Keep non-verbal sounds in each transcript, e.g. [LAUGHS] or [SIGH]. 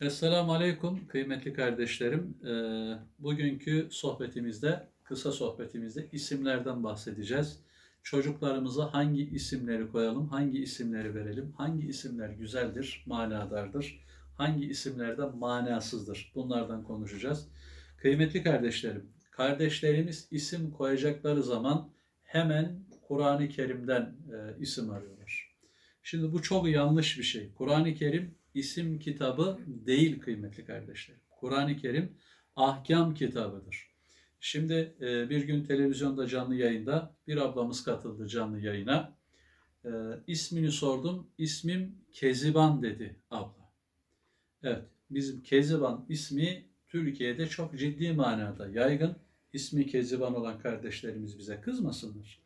Esselamu Aleyküm kıymetli kardeşlerim. Ee, Bugünkü sohbetimizde, kısa sohbetimizde isimlerden bahsedeceğiz. Çocuklarımıza hangi isimleri koyalım, hangi isimleri verelim, hangi isimler güzeldir, manadardır, hangi isimler de manasızdır. Bunlardan konuşacağız. Kıymetli kardeşlerim, kardeşlerimiz isim koyacakları zaman hemen Kur'an-ı Kerim'den e, isim arıyorlar. Şimdi bu çok yanlış bir şey. Kur'an-ı Kerim isim kitabı değil kıymetli kardeşlerim. Kur'an-ı Kerim ahkam kitabıdır. Şimdi e, bir gün televizyonda canlı yayında bir ablamız katıldı canlı yayına. E, ismini sordum. İsmim Keziban dedi abla. Evet, bizim Keziban ismi Türkiye'de çok ciddi manada yaygın. İsmi Keziban olan kardeşlerimiz bize kızmasınlar.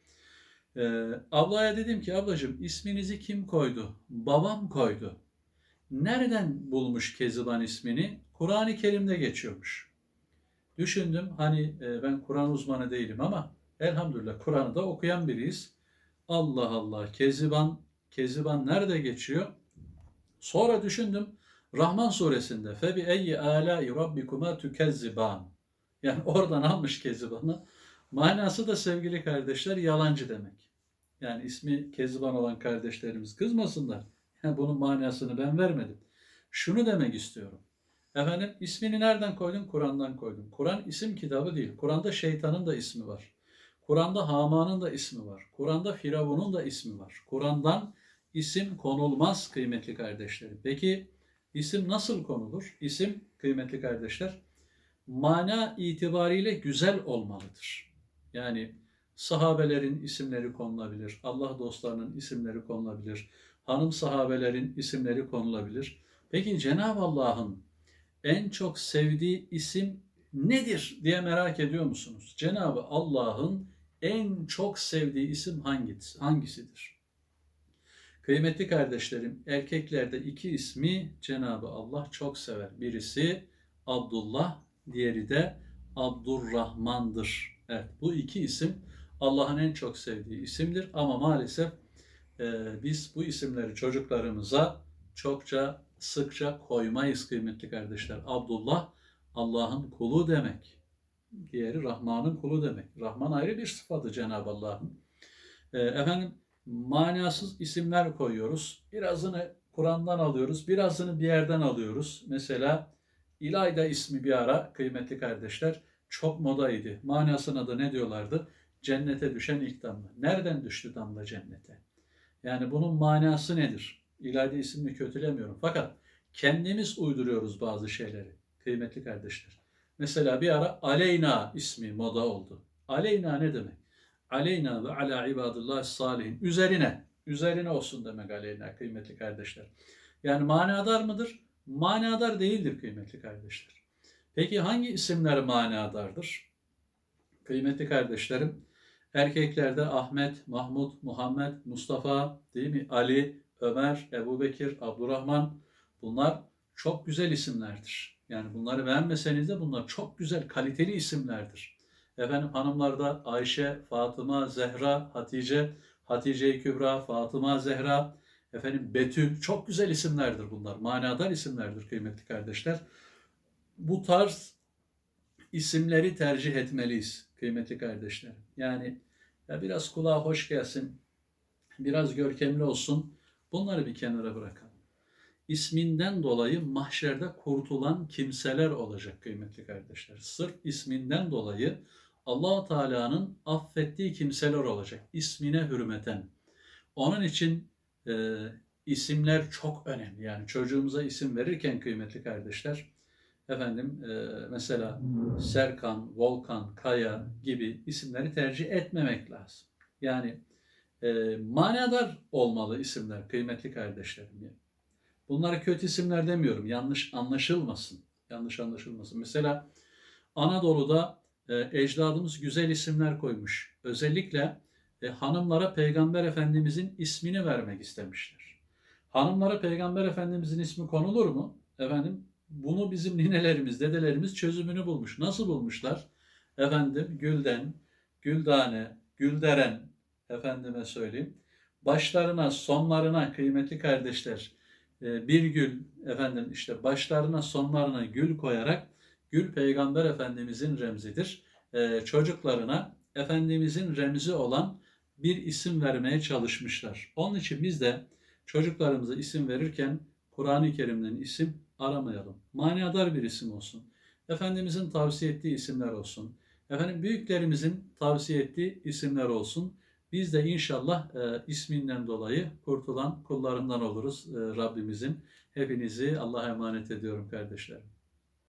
Ee, ablaya dedim ki ablacığım isminizi kim koydu? Babam koydu. Nereden bulmuş Keziban ismini? Kur'an-ı Kerim'de geçiyormuş. Düşündüm hani e, ben Kur'an uzmanı değilim ama elhamdülillah Kur'an'ı da okuyan biriyiz. Allah Allah Keziban, Keziban nerede geçiyor? Sonra düşündüm Rahman suresinde febi eyyi alâi rabbikuma tükezziban. Yani [LAUGHS] oradan almış Keziban'ı. Manası da sevgili kardeşler yalancı demek. Yani ismi Keziban olan kardeşlerimiz kızmasınlar. Yani [LAUGHS] bunun manasını ben vermedim. Şunu demek istiyorum. Efendim ismini nereden koydun? Kur'an'dan koydum. Kur'an isim kitabı değil. Kur'an'da şeytanın da ismi var. Kur'an'da Haman'ın da ismi var. Kur'an'da Firavun'un da ismi var. Kur'an'dan isim konulmaz kıymetli kardeşlerim. Peki isim nasıl konulur? İsim kıymetli kardeşler mana itibariyle güzel olmalıdır. Yani sahabelerin isimleri konulabilir, Allah dostlarının isimleri konulabilir, hanım sahabelerin isimleri konulabilir. Peki Cenab-ı Allah'ın en çok sevdiği isim nedir diye merak ediyor musunuz? Cenab-ı Allah'ın en çok sevdiği isim hangisi, hangisidir? Kıymetli kardeşlerim, erkeklerde iki ismi Cenab-ı Allah çok sever. Birisi Abdullah, diğeri de Abdurrahman'dır. Evet, bu iki isim Allah'ın en çok sevdiği isimdir ama maalesef e, biz bu isimleri çocuklarımıza çokça sıkça koymayız kıymetli kardeşler. Abdullah Allah'ın kulu demek. Diğeri Rahman'ın kulu demek. Rahman ayrı bir sıfatı Cenab-ı Allah'ın. E, efendim manasız isimler koyuyoruz. Birazını Kur'an'dan alıyoruz, birazını bir yerden alıyoruz. Mesela İlayda ismi bir ara kıymetli kardeşler çok modaydı. Manasına da ne diyorlardı? Cennete düşen ilk damla. Nereden düştü damla cennete? Yani bunun manası nedir? İlayda ismini kötülemiyorum. Fakat kendimiz uyduruyoruz bazı şeyleri kıymetli kardeşler. Mesela bir ara Aleyna ismi moda oldu. Aleyna ne demek? Aleyna ve ala ibadullah salihin. Üzerine, üzerine olsun demek aleyna kıymetli kardeşler. Yani manadar mıdır? Manadar değildir kıymetli kardeşler. Peki hangi isimler manadardır? Kıymetli kardeşlerim, erkeklerde Ahmet, Mahmud, Muhammed, Mustafa, değil mi? Ali, Ömer, Ebu Bekir, Abdurrahman bunlar çok güzel isimlerdir. Yani bunları beğenmeseniz de bunlar çok güzel, kaliteli isimlerdir. Efendim hanımlarda Ayşe, Fatıma, Zehra, Hatice, Hatice-i Kübra, Fatıma, Zehra, efendim Betül çok güzel isimlerdir bunlar. Manadar isimlerdir kıymetli kardeşler. Bu tarz isimleri tercih etmeliyiz kıymetli kardeşler. Yani ya biraz kulağa hoş gelsin, biraz görkemli olsun. Bunları bir kenara bırakalım. İsminden dolayı mahşerde kurtulan kimseler olacak kıymetli kardeşler. Sırf isminden dolayı allah Teala'nın affettiği kimseler olacak. İsmine hürmeten. Onun için e, isimler çok önemli. Yani çocuğumuza isim verirken kıymetli kardeşler, efendim e, mesela Serkan, Volkan, Kaya gibi isimleri tercih etmemek lazım. Yani e, manadar olmalı isimler kıymetli kardeşlerim. Bunları kötü isimler demiyorum. Yanlış anlaşılmasın. Yanlış anlaşılmasın. Mesela Anadolu'da e, ecdadımız güzel isimler koymuş. Özellikle e, hanımlara Peygamber Efendimizin ismini vermek istemişler. Hanımlara Peygamber Efendimizin ismi konulur mu? Efendim bunu bizim ninelerimiz, dedelerimiz çözümünü bulmuş. Nasıl bulmuşlar? Efendim Gülden, Güldane, Gülderen efendime söyleyeyim. Başlarına, sonlarına kıymetli kardeşler e, bir gül efendim işte başlarına sonlarına gül koyarak gül peygamber efendimizin remzidir. E, çocuklarına efendimizin remzi olan bir isim vermeye çalışmışlar. Onun için biz de çocuklarımıza isim verirken Kur'an-ı Kerim'den isim aramayalım. Manadar bir isim olsun. Efendimizin tavsiye ettiği isimler olsun. Efendim büyüklerimizin tavsiye ettiği isimler olsun. Biz de inşallah e, isminden dolayı kurtulan kullarından oluruz e, Rabbimizin. Hepinizi Allah'a emanet ediyorum kardeşlerim.